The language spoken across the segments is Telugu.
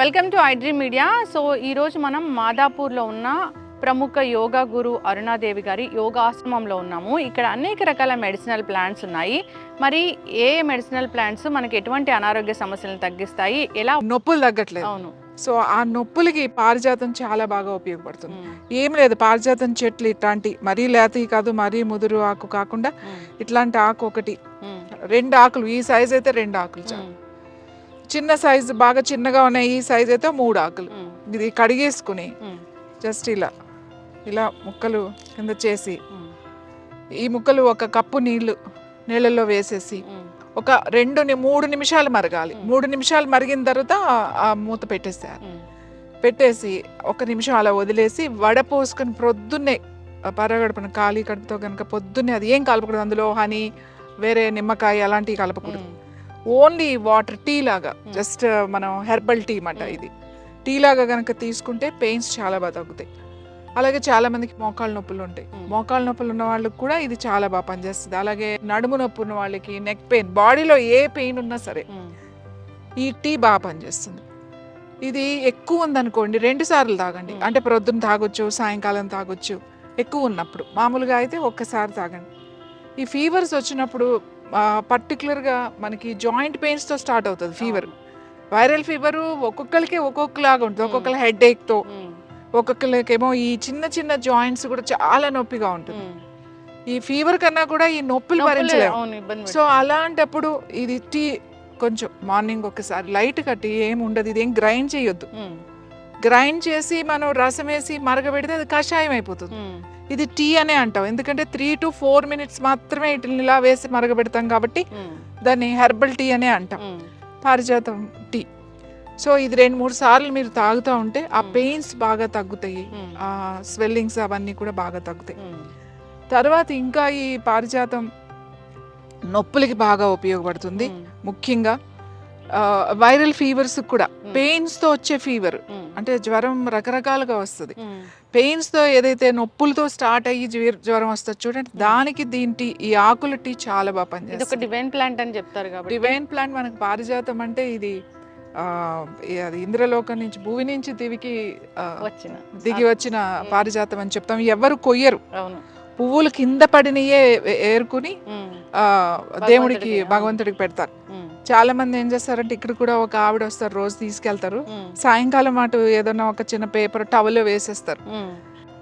Welcome to iDream media. So ఈరోజు మనం మాదాపూర్లో ఉన్న ప్రముఖ యోగా గురు అరుణాదేవి గారి యోగాశ్రమంలో ఉన్నాము. ఇక్కడ అనేక రకాల మెడిసినల్ ప్లాంట్స్ ఉన్నాయి. మరి ఏ మెడిసినల్ ప్లాంట్స్ మనకి ఎటువంటి అనారోగ్య సమస్యలను తగ్గిస్తాయి? ఎలా నొప్పులు తగ్గట్లేదు. అవును. సో ఆ నొప్పులకి పారిజాతం చాలా బాగా ఉపయోగపడుతుంది. ఏం లేదు పారిజాతం చెట్లు ఇట్లాంటి మరీ లేతవి కాదు మరీ ముదురు ఆకు కాకుండా ఇట్లాంటి ఆకు ఒకటి. రెండు ఆకులు ఈ సైజ్ అయితే రెండు ఆకులు చాలు. చిన్న సైజు బాగా చిన్నగా ఉన్నాయి ఈ సైజ్ అయితే మూడు ఆకులు. ఇది కడిగేసుకుని జస్ట్ ఇలా ఇలా ముక్కలు కింద చేసి ఈ ముక్కలు ఒక కప్పు నీళ్ళు నీళ్ళల్లో వేసేసి ఒక రెండు మూడు నిమిషాలు మరగాలి. మూడు నిమిషాలు మరిగిన తర్వాత ఆ- మూత పెట్టేసేయాలి. ఉమ్, పెట్టేసి ఒక నిమిషం అలా వదిలేసి వడపోసుకొని ప్రొద్దున్నే ఆ పరగడుపున ఖాళీ కడుపుతో కనుక పొద్దున్నే అది ఏం కలపకూడదు. అందులో హనీ వేరే నిమ్మకాయ అలాంటివి కలపకూడదు. ఓన్లీ వాటర్ టీ లాగా మ్. జస్ట్ మనం హెర్బల్ టీ అన్నమాట మ్. ఇది. టీ లాగా కనుక తీసుకుంటే పెయిన్స్ చాలా బాగా తగ్గుతాయి. అలాగే చాలా మందికి మోకాళ్ళ నొప్పులు ఉంటాయి. మ్. మోకాళ్ళ నొప్పులు ఉన్న వాళ్ళకి కూడా ఇది చాలా బాగా పనిచేస్తుంది. అలాగే నడుము నొప్పి ఉన్న వాళ్ళకి నెక్ పెయిన్ బాడీలో ఏ పెయిన్ ఉన్నా సరే ఈ టీ బాగా పనిచేస్తుంది. ఇది ఎక్కువ ఉందనుకోండి రెండు సార్లు తాగండి. అంటే ప్రొద్దున తాగొచ్చు సాయంకాలం తాగొచ్చు ఎక్కువ ఉన్నప్పుడు. మామూలుగా అయితే ఒక్కసారి తాగండి. ఈ ఫీవర్స్ వచ్చినప్పుడు పర్టికులర్గా మనకి జాయింట్ పెయిన్స్తో స్టార్ట్ అవుతుంది ఫీవర్ వైరల్ ఫీవర్ ఒక్కొక్కరికి ఒక్కొక్కలాగా ఉంటుంది. ఒక్కొక్కరు హెడ్ ఏక్తో ఒక్కొక్కరికేమో ఈ చిన్న చిన్న జాయింట్స్ కూడా చాలా నొప్పిగా ఉంటుంది. ఉమ్. ఈ ఫీవర్ కన్నా కూడా ఈ నొప్పులు భరించలేము సో అలాంటప్పుడు ఇది టీ కొంచెం మార్నింగ్ ఒకసారి లైట్ కట్టి ఏం ఉండదు ఇది ఏం గ్రైండ్ చేయొద్దు. ఉమ్, గ్రైండ్ చేసి మనం రసం వేసి మరగబెడితే అది కషాయం అయిపోతుంది. ఉమ్, ఇది టీ అనే అంటాం. ఎందుకంటే త్రీ టు ఫోర్ మినిట్స్ మాత్రమే ఇట్లా ఇలా వేసి మరగబెడతాం కాబట్టి ఉమ్, దాన్ని హెర్బల్ టీ అనే అంటాం. ఉమ్, పారిజాతం టీ సో ఇది రెండు మూడు సార్లు మీరు తాగుతూ ఉంటే ఆ. పెయిన్స్ బాగా తగ్గుతాయి. ఆ స్వెల్లింగ్స్ అవన్నీ కూడా బాగా తగ్గుతాయి. తర్వాత ఇంకా ఈ పారిజాతం నొప్పులకి బాగా ఉపయోగపడుతుంది. ముఖ్యంగా వైరల్ ఫీవర్స్ కూడా. పెయిన్స్తో వచ్చే ఫీవర్ ఉమ్, అంటే జ్వరం రకరకాలుగా వస్తుంది. ఉమ్, పెయిన్స్తో ఏదైతే నొప్పులతో స్టార్ట్ అయ్యి జ్వర- వస్తుంది చూడండి దానికి దీని టీ ఈ ఆకుల టీ చాలా బాగా పనిచేస్తుంది. డివైన్ ప్లాంట్ అని చెప్తారు కాబట్టి. డివైన్ ప్లాంట్ మనకు పారిజాతం అంటే ఇది అది ఇంద్రలోకం నుంచి భూమి నుంచి దివికి వచ్చిన. దిగి వచ్చిన పారిజాతం అని చెప్తాం. ఎవరు కొయ్యరు. పువ్వులు కింద పడినయే ఏరుకుని దేవుడికి భగవంతుడికి, పెడతారు. చాలా మంది ఏం చేస్తారంటే ఇక్కడ కూడా ఒక ఆవిడ వస్తారు రోజు తీసుకెళ్తారు. సాయంకాలం అటు ఏదైనా ఒక చిన్న పేపర్ టవల్ వేసేస్తారు.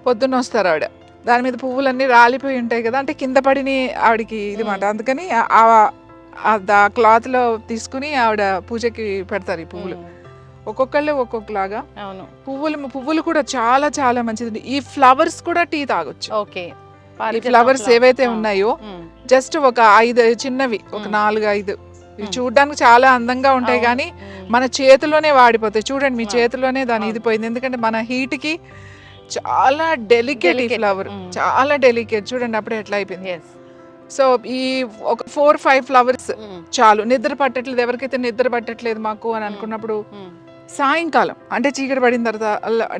పొద్దున్న వస్తారు ఆవిడ. దాని మీద పువ్వులన్నీ రాలిపోయి ఉంటాయి కదా అంటే కింద పడిని ఆవిడకి ఇది మాట. అందుకని ఆ- ఆ- ఆ దా క్లాత్లో తీసుకుని ఆవిడ పూజకి పెడతారు ఈ పువ్వులు. ఒక్కొక్కళ్ళు ఒక్కొక్కలాగా. అవును. పువ్వులు పువ్వులు కూడా చాలా చాలా మంచిది. ఈ ఫ్లవర్స్ కూడా టీ తాగొచ్చు. ఓకే. ఈ ఫ్లవర్స్ ఏవైతే ఉన్నాయో జస్ట్ ఒక ఐదు చిన్నవి ఒక. నాలుగు ఐదు. ఇవి మ్మ్. చూడడానికి చాలా అందంగా ఉంటాయి. కానీ ఉమ్, మన చేతిలోనే వాడిపోతాయి చూడండి మీ. చేతిలోనే దాని. ఇది పోయింది ఎందుకంటే మన హీట్కి చాలా డెలికేట్ ఈ. ఫ్లవర్ మ్మ్. చాలా డెలికేట్ చూడండి అప్పుడే ఎట్లా అయిపోయింది. సో ఈ ఒక ఫోర్ ఫైవ్ ఫ్లవర్స్ చాలు నిద్ర పట్టట్లేదు ఎవరికైతే నిద్ర పట్టట్లేదు మాకు అని అనుకున్నప్పుడు సాయంకాలం అంటే చీకటి పడిన తర్వాత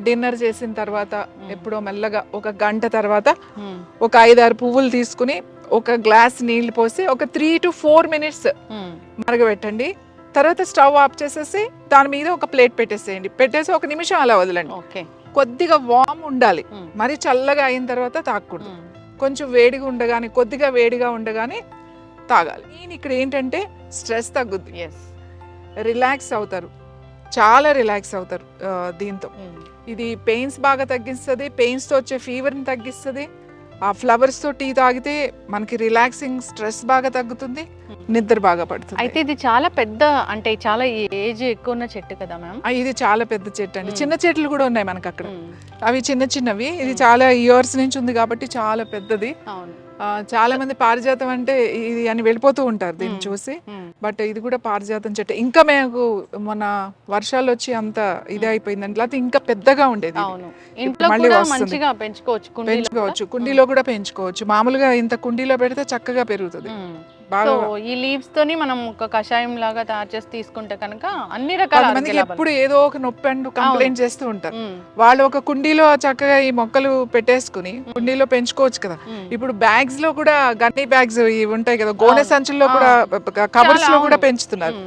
డిన్నర్ చేసిన తర్వాత. ఎప్పుడో మెల్లగా ఒక గంట తర్వాత ఒక ఐదారు పువ్వులు తీసుకుని ఒక గ్లాస్ నీళ్ళు పోసి ఒక త్రీ టు ఫోర్ మినిట్స్ మరగబెట్టండి. తర్వాత స్టవ్ ఆఫ్ చేసేసి దాని మీద ఒక ప్లేట్ పెట్టేసేయండి. పెట్టేసి ఒక నిమిషం అలా వదలండి. ఓకే. కొద్దిగా వామ్ ఉండాలి. ఉమ్, మరి చల్లగా అయిన తర్వాత తాగకూడదు ఉమ్, కొంచెం వేడిగా ఉండగానే కొద్దిగా వేడిగా ఉండగానే తాగాలి. నేను ఇక్కడ ఏంటంటే స్ట్రెస్ తగ్గుద్ది. రిలాక్స్ అవుతారు. చాలా రిలాక్స్ అవుతారు దీంతో. ఉమ్, ఇది పెయిన్స్ బాగా తగ్గిస్తుంది పెయిన్స్తో వచ్చే ఫీవర్ని తగ్గిస్తుంది. ఆ ఫ్లవర్స్తో టీ తాగితే మనకి రిలాక్సింగ్ స్ట్రెస్ బాగా తగ్గుతుంది. నిద్ర బాగా పడుతుంది అయితే ఇది చాలా పెద్ద అంటే చాలా ఏజ్ ఎక్కువ ఉన్న చెట్టు కదా మ్యామ్ ఇది చాలా పెద్ద చెట్టు అండి. చిన్న చెట్లు కూడా ఉన్నాయి మనకి అక్కడ అవి చిన్న చిన్నవి ఇది. చాలా ఇయర్స్ నుంచి ఉంది కాబట్టి చాలా పెద్దది అవును చాలా మంది పారిజాతం అంటే ఇది అని వెళ్ళిపోతూ ఉంటారు దీన్ని. చూసి. బట్ ఇది కూడా పారిజాతం చెట్టు. ఇంకా మేము మొన్న వర్షాలు వచ్చి అంత ఇది మ్మ్. అయిపోయిందండి. లేకపోతే ఇంకా పెద్దగా ఉండేది మళ్ళీ పెంచుకోవచ్చు కుండీలో పెంచుకోవచ్చు. కూడా. కుండీలో కూడా పెంచుకోవచ్చు. మామూలుగా ఇంత కుండీలో పెడితే చక్కగా పెరుగుతుంది. సో ఈ లీవ్స్ తోని మనం ఒక కషాయం లాగా తయారు చేసి తీసుకుంటే కనుక అన్ని రకాల లాభాలు. ఎప్పుడు ఏదో ఒక నొప్పి అంటూ కంప్లైంట్ చేస్తూ ఉంటారు. వాళ్ళు ఒక కుండీలో చక్కగా ఈ మొక్కలు పెట్టేసుకుని కుండీలో పెంచుకోవచ్చు కదా. ఇప్పుడు బ్యాగ్స్లో కూడా గన్నీ బ్యాగ్స్ ఇవి ఉంటాయి కదా. గోనె. సంచుల్లో. కూడా కవర్స్లో కూడా. పెంచుతున్నారు.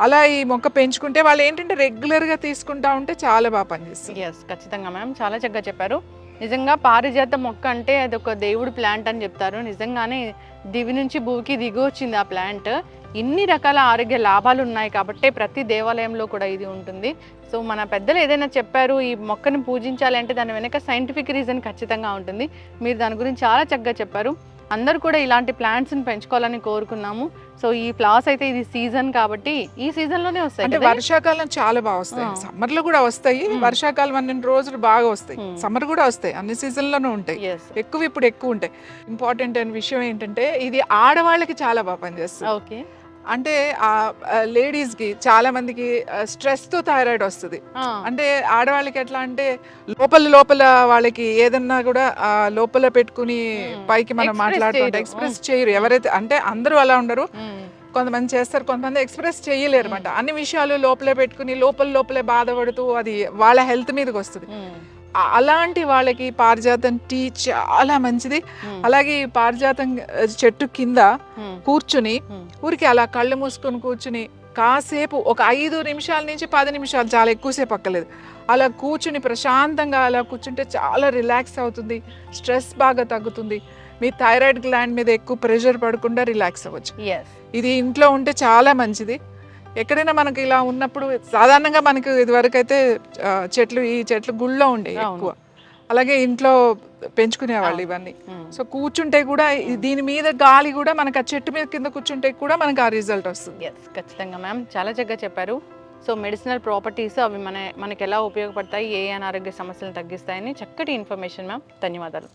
అలా ఈ మొక్క పెంచుకుంటే వాళ్ళు ఏంటంటే రెగ్యులర్గా తీసుకుంటా ఉంటే చాలా బాగా పనిచేస్తుంది. ఎస్ ఖచ్చితంగా మ్యామ్. చాలా చక్కగా చెప్పారు. నిజంగా పారిజాత మొక్క అంటే అది ఒక దేవుడు ప్లాంట్ అని చెప్తారు. నిజంగానే దివి నుంచి భూమికి దిగి వచ్చింది ఆ ప్లాంట్. ఇన్ని రకాల ఆరోగ్య లాభాలు ఉన్నాయి కాబట్టి ప్రతి దేవాలయంలో కూడా ఇది ఉంటుంది. సో మన పెద్దలు ఏదైనా చెప్పారు ఈ మొక్కను పూజించాలి అంటే దాని వెనక సైంటిఫిక్ రీజన్ ఖచ్చితంగా ఉంటుంది. మీరు దాని గురించి చాలా చక్కగా చెప్పారు. అందరూ కూడా ఇలాంటి ప్లాంట్స్ని పెంచుకోవాలని కోరుకున్నాము సో ఈ ఫ్లవర్స్ అయితే ఇది సీజన్ కాబట్టి ఈ సీజన్లోనే వస్తాయి అంటే? వర్షాకాలం చాలా బాగా వస్తాయి ఆ. సమ్మర్లో కూడా వస్తాయి Hmm. వర్షాకాలం అన్ని రోజులు బాగా వస్తాయి Hmm. సమ్మర్ కూడా వస్తాయి అన్ని సీజన్ లోనూ ఉంటాయి. ఎక్కువ ఇప్పుడు ఎక్కువ ఉంటాయి ఇంపార్టెంట్ అయిన విషయం ఏంటంటే ఇది ఆడవాళ్ళకి చాలా బాగా పనిచేస్తుంది ఓకే అంటే ఆ లేడీస్కి చాలా మందికి స్ట్రెస్తో థైరాయిడ్ వస్తుంది. అంటే ఆడవాళ్ళకి ఎట్లా అంటే లోపల లోపల వాళ్ళకి ఏదన్నా కూడా ఆ లోపల పెట్టుకుని. పైకి మనం మాట్లాడుతుంటే. ఎక్స్ప్రెస్ చేయరు ఎవరైతే అంటే అందరూ అలా ఉండరు. కొంతమంది చేస్తారు కొంతమంది ఎక్స్ప్రెస్ చేయలేరు అనమాట అన్ని విషయాలు లోపలే పెట్టుకుని లోపల లోపలే బాధపడుతూ అది వాళ్ళ హెల్త్ మీదకి వస్తుంది అలాంటి వాళ్ళకి పారిజాతం టీ చాలా మంచిది. అలాగే ఈ పారిజాతం చెట్టు కింద. కూర్చుని. ఊరికి అలా కళ్ళు మూసుకొని కూర్చుని కాసేపు ఒక ఐదు నిమిషాల నుంచి పది నిమిషాలు చాలా ఎక్కువసేపు అక్కలేదు అలా కూర్చుని ప్రశాంతంగా అలా కూర్చుంటే చాలా రిలాక్స్ అవుతుంది స్ట్రెస్ బాగా తగ్గుతుంది మీ థైరాయిడ్ గ్లాండ్ మీద ఎక్కువ ప్రెషర్ పడకుండా రిలాక్స్ అవ్వచ్చు. ఇది ఇంట్లో ఉంటే చాలా మంచిది ఎక్కడైనా మనకి ఇలా ఉన్నప్పుడు సాధారణంగా మనకు ఇదివరకు అయితే చెట్లు ఈ చెట్లు గుళ్ళో ఉండే. ఎక్కువ. అలాగే ఇంట్లో పెంచుకునేవాళ్ళు. ఇవన్నీ. సో కూర్చుంటే కూడా దీని మీద గాలి కూడా మనకు ఆ చెట్టు మీద కింద కూర్చుంటే కూడా మనకు ఆ రిజల్ట్ వస్తుంది. ఎస్ ఖచ్చితంగా మ్యామ్. చాలా చక్కగా చెప్పారు. సో మెడిసినల్ ప్రాపర్టీస్ అవి మన మనకి ఎలా ఉపయోగపడతాయి ఏ అనారోగ్య సమస్యలను తగ్గిస్తాయని చక్కటి ఇన్ఫర్మేషన్ మ్యామ్. ధన్యవాదాలు.